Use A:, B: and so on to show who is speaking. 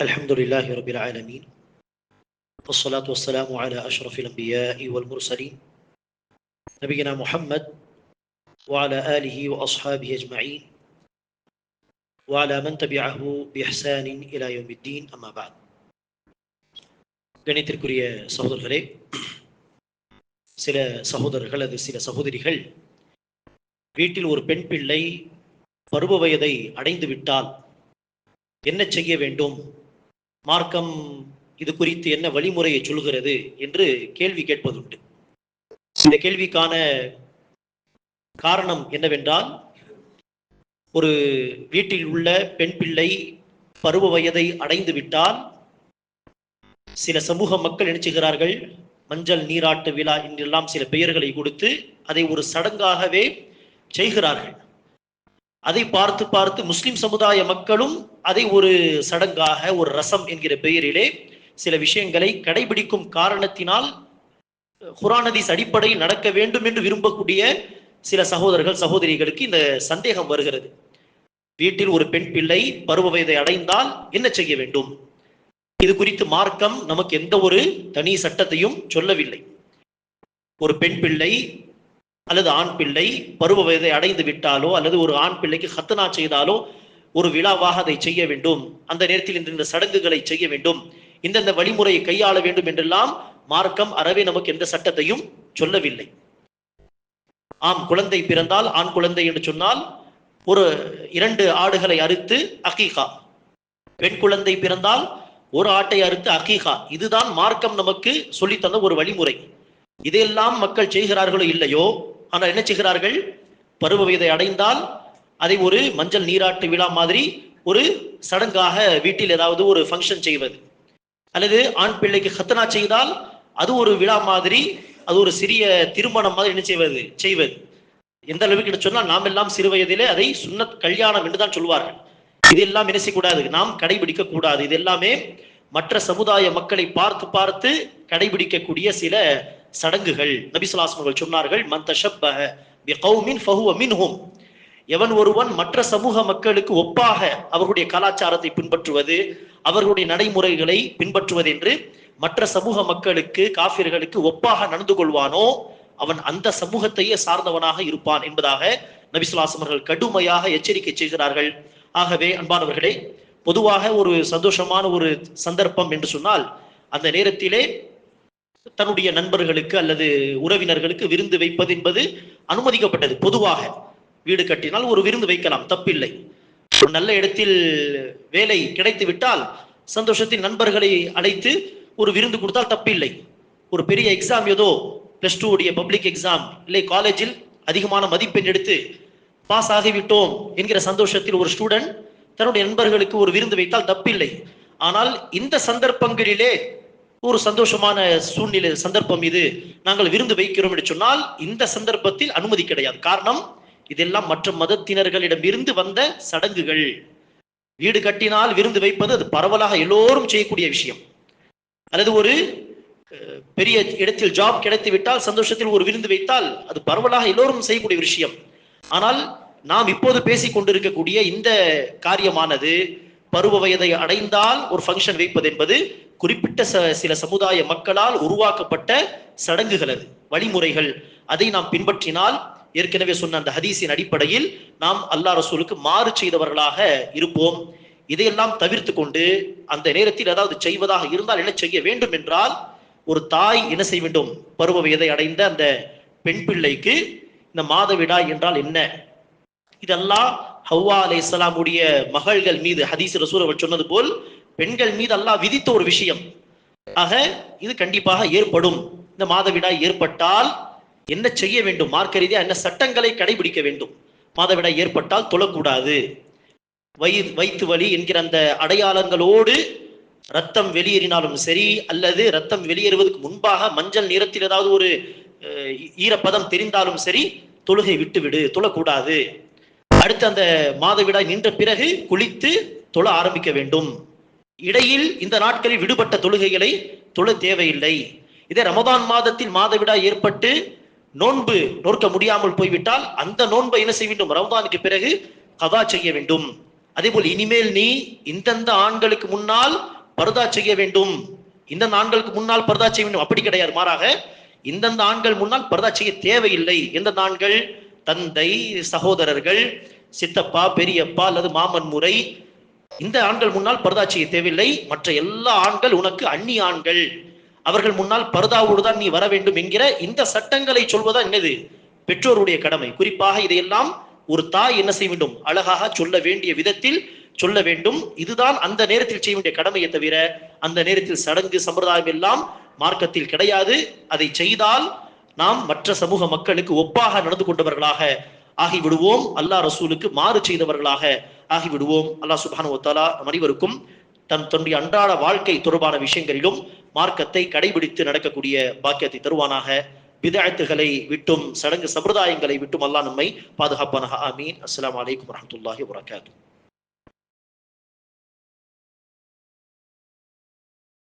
A: الحمد لله رب العالمين والصلاة والسلام على أشرف الأنبياء والمرسلين نبينا محمد وعلى آله وأصحابه أجمعين وعلى من تبعه بإحسان إلى يوم الدين أما بعد கணித்திற்குரிய சகோதரர்களே சில சகோதரர்கள் அது சில சகோதரிகள் வீட்டில் ஒரு பெண் பிள்ளை பருவ வயதை அடைந்து விட்டால் என்ன செய்ய வேண்டும் மார்க்கம் இது குறித்து என்ன வழிமுறையை சொல்கிறது என்று கேள்வி கேட்பதுண்டு. இந்த கேள்விக்கான காரணம் என்னவென்றால் ஒரு வீட்டில் உள்ள பெண் பிள்ளை பருவ வயதை அடைந்து விட்டால் சில சமூக மக்கள் நினைச்சுகிறார்கள் மஞ்சள் நீராட்டு விழா என்றெல்லாம் சில பெயர்களை கொடுத்து அதை ஒரு சடங்காகவே செய்கிறார்கள். அதை பார்த்து பார்த்து முஸ்லிம் சமுதாய மக்களும் அதை ஒரு சடங்காக ஒரு ரசம் என்கிற பெயரிலே சில விஷயங்களை கடைபிடிக்கும் காரணத்தினால் குரானதிஸ் அடிப்படையில் நடக்க வேண்டும் என்று விரும்பக்கூடிய சில சகோதரர்கள் சகோதரிகளுக்கு இந்த சந்தேகம் வருகிறது. வீட்டில் ஒரு பெண் பிள்ளை பருவ வயதை அடைந்தால் என்ன செய்ய வேண்டும்? இது குறித்து மார்க்கம் நமக்கு எந்த ஒரு தனி சட்டத்தையும் சொல்லவில்லை. ஒரு பெண் பிள்ளை அல்லது ஆண் பிள்ளை பருவ வயதை அடைந்து விட்டாலோ அல்லது ஒரு ஆண் பிள்ளைக்கு ஹத்தனா செய்தாலோ ஒரு விழாவாக அதை செய்ய வேண்டும். அந்த நேரத்தில் இந்த சடங்குகளை செய்ய வேண்டும். இந்தந்த வழிமுறையை கையாள வேண்டும் என்றெல்லாம் மார்க்கம் அறவே நமக்கு எந்த சட்டத்தையும் சொல்லவில்லை. ஆம் குழந்தை பிறந்தால் ஆண் குழந்தை என்று சொன்னால் ஒரு இரண்டு ஆடுகளை அறுத்து அகீகா. பெண் குழந்தை பிறந்தால் ஒரு ஆட்டை அறுத்து அகீகா. இதுதான் மார்க்கம் நமக்கு சொல்லித்தந்த ஒரு வழிமுறை. இதையெல்லாம் மக்கள் செய்கிறார்களோ இல்லையோ ஆனால் என்ன செய்கிறார்கள்? பருவ வயதை அடைந்தால் அதை ஒரு மஞ்சள் நீராட்டு விழா மாதிரி ஒரு சடங்காக வீட்டில் ஏதாவது ஒரு ஃபங்க்ஷன் செய்வது. அல்லது ஆண் பிள்ளைக்கு ஹத்தனா செய்தால் அது ஒரு விழா மாதிரி அது ஒரு சிறிய திருமணம் மாதிரி என்ன செய்வது? செய்வது. எந்த அளவுக்கு சொன்னால் நாம் எல்லாம் சிறு வயதிலே அதை சுன்னத் கல்யாணம் என்று தான் சொல்வார்கள். இதெல்லாம் என்ன செய்யக்கூடாது? நாம் கடைபிடிக்க கூடாது. இது எல்லாமே மற்ற சமுதாய மக்களை பார்த்து பார்த்து கடைபிடிக்கக்கூடிய சில சடங்குகள். நபிசுலாஸ் அவர்கள் சொன்னார்கள் மின்ஹும். எவன் ஒருவன் மற்ற சமூக மக்களுக்கு ஒப்பாக அவர்களுடைய கலாச்சாரத்தை பின்பற்றுவது அவர்களுடைய நடைமுறைகளை பின்பற்றுவது என்று மற்ற சமூக மக்களுக்கு காபிர்களுக்கு ஒப்பாக நடந்து கொள்வானோ அவன் அந்த சமூகத்தையே சார்ந்தவனாக இருப்பான் என்பதாக நபிசுலாசம் அவர்கள் கடுமையாக எச்சரிக்கை செய்கிறார்கள். ஆகவே அன்பானவர்களே பொதுவாக ஒரு சந்தோஷமான ஒரு சந்தர்ப்பம் என்று சொன்னால் அந்த நேரத்திலே தன்னுடைய நண்பர்களுக்கு அல்லது உறவினர்களுக்கு விருந்து வைப்பது என்பது அனுமதிக்கப்பட்டது. பொதுவாக வீடு கட்டினால் ஒரு விருந்து வைக்கலாம் தப்பில்லை. ஒரு நல்ல இடத்தில் வேலை கிடைத்து விட்டால் சந்தோஷத்தின் நண்பர்களை அழைத்து ஒரு விருந்து கொடுத்தால் தப்பில்லை. ஒரு பெரிய எக்ஸாம் ஏதோ பிளஸ் டூ உடைய பப்ளிக் எக்ஸாம் இல்லை காலேஜில் அதிகமான மதிப்பெண் எடுத்து பாஸ் ஆகிவிட்டோம் என்கிற சந்தோஷத்தில் ஒரு ஸ்டூடெண்ட் தன்னுடைய நண்பர்களுக்கு ஒரு விருந்து வைத்தால் தப்பில்லை. ஆனால் இந்த சந்தர்ப்பங்களிலே ஒரு சந்தோஷமான சூழ்நிலை சந்தர்ப்பம் இது. நாங்கள் விருந்து வைக்கிறோம் என்று சொன்னால் இந்த சந்தர்ப்பத்தில் அனுமதி கிடையாது. காரணம் இதெல்லாம் மற்ற மதத்தினர்களிடம் இருந்து வந்த சடங்குகள். வீடு கட்டினால் விருந்து வைப்பது அது பரவலாக எல்லோரும் செய்யக்கூடிய விஷயம். அல்லது ஒரு பெரிய இடத்தில் ஜாப் கிடைத்து விட்டால் சந்தோஷத்தில் ஒரு விருந்து வைத்தால் அது பரவலாக எல்லோரும் செய்யக்கூடிய விஷயம். ஆனால் நாம் இப்போது பேசிக் கொண்டிருக்கக்கூடிய இந்த காரியமானது பருவ வயதை அடைந்தால் ஒரு ஃபங்க்ஷன் வைப்பது என்பது குறிப்பிட்ட சில சமுதாய மக்களால் உருவாக்கப்பட்ட சடங்குகள் அது வழிமுறைகள். அதை நாம் பின்பற்றினால் ஏற்கனவே சொன்ன அந்த ஹதீஸின் அடிப்படையில் நாம் அல்லா ரசூலுக்கு மாறு செய்தவர்களாக இருப்போம். இதையெல்லாம் தவிர்த்து கொண்டு அந்த நேரத்தில் ஏதாவது செய்வதாக இருந்தால் என்ன செய்ய வேண்டும் என்றால் ஒரு தாய் என்ன செய்ய வேண்டும்? பருவ வயதை அடைந்த அந்த பெண் பிள்ளைக்கு இந்த மாதவிடா என்றால் என்ன? இதெல்லாம் ஹவ்வா அலை இஸ்லாமுடைய மகள்கள் மீது ஹதீஸ் ரசூல் அவர் சொன்னது போல் பெண்கள் மீது அல்லாஹ் விதித்த ஒரு விஷயம். ஆக இது கண்டிப்பாக ஏற்படும். இந்த மாதவிடாய் ஏற்பட்டால் என்ன செய்ய வேண்டும்? மார்க்க ரீதியா என்ன சட்டங்களை கடைபிடிக்க வேண்டும்? மாதவிடாய் ஏற்பட்டால் தொழக்கூடாது. வயிறு வயிற்று வலி என்கிற அந்த அடையாளங்களோடு ரத்தம் வெளியேறினாலும் சரி அல்லது ரத்தம் வெளியேறுவதற்கு முன்பாக மஞ்சள் நிறத்தில் ஏதாவது ஒரு ஈரப்பதம் தெரிந்தாலும் சரி தொழுகை விட்டுவிடு தொழக்கூடாது. அடுத்து அந்த மாதவிடாய் நின்ற பிறகு குளித்து தொழ ஆரம்பிக்க வேண்டும். இடையில் இந்த நாட்களில் விடுபட்ட தொழுகைகளை தொழ தேவையில்லை. இதே ரமதான் மாதத்தில் மாதவிடா ஏற்பட்டு நோன்பு நோக்க முடியாமல் போய்விட்டால் அந்த நோன்பை என்ன செய்ய வேண்டும்? ரமதானுக்கு பிறகு கதா செய்ய வேண்டும். அதே போல் இனிமேல் நீ இந்தந்த ஆண்களுக்கு முன்னால் பருதா செய்ய வேண்டும். இந்தந்த ஆண்களுக்கு முன்னால் பருதா செய்ய வேண்டும். அப்படி கிடையாது. மாறாக இந்தந்த ஆண்கள் முன்னால் பருதா செய்ய தேவையில்லை. எந்தெந்த ஆண்கள்? தந்தை சகோதரர்கள் சித்தப்பா பெரியப்பா அல்லது மாமன் முறை இந்த ஆண்கள் முன்னால் பர்தா செய்ய தேவையில்லை. மற்ற எல்லா ஆண்கள் உனக்கு அந்நிய ஆண்கள். அவர்கள் முன்னால் பர்தாவோடு தான் நீ வர வேண்டும் என்கிற இந்த சட்டங்களை சொல்வதா என்னது? பெற்றோருடைய கடமை. குறிப்பாக இதையெல்லாம் ஒரு தாய் என்ன செய்ய வேண்டும்? அழகாக சொல்ல வேண்டிய விதத்தில் சொல்ல வேண்டும். இதுதான் அந்த நேரத்தில் செய்ய வேண்டிய கடமையை தவிர அந்த நேரத்தில் சடங்கு சம்பிரதாயம் எல்லாம் மார்க்கத்தில் கிடையாது. அதை செய்தால் நாம் மற்ற சமூக மக்களுக்கு ஒப்பாக நடந்து கொண்டவர்களாக ஆகிவிடுவோம். அல்லாஹ் ரசூலுக்கு மாறு செய்தவர்களாக ஆகிவிடுவோம். அல்லாஹ் சுபானு ஒத்தாலா நம் அனைவருக்கும் தன் தன்னுடைய அன்றாட வாழ்க்கை தொடர்பான விஷயங்களிலும் மார்க்கத்தை கடைபிடித்து நடக்கக்கூடிய பாக்கியத்தை தருவானாக. விதாயத்துகளை விட்டும் சடங்கு சம்பிரதாயங்களை விட்டும் அல்லா நம்மை பாதுகாப்பானாக. ஆமீன். அஸ்லாம் வலைக்கம் வரமத்துல்லாஹி வபரகாத்துஹு.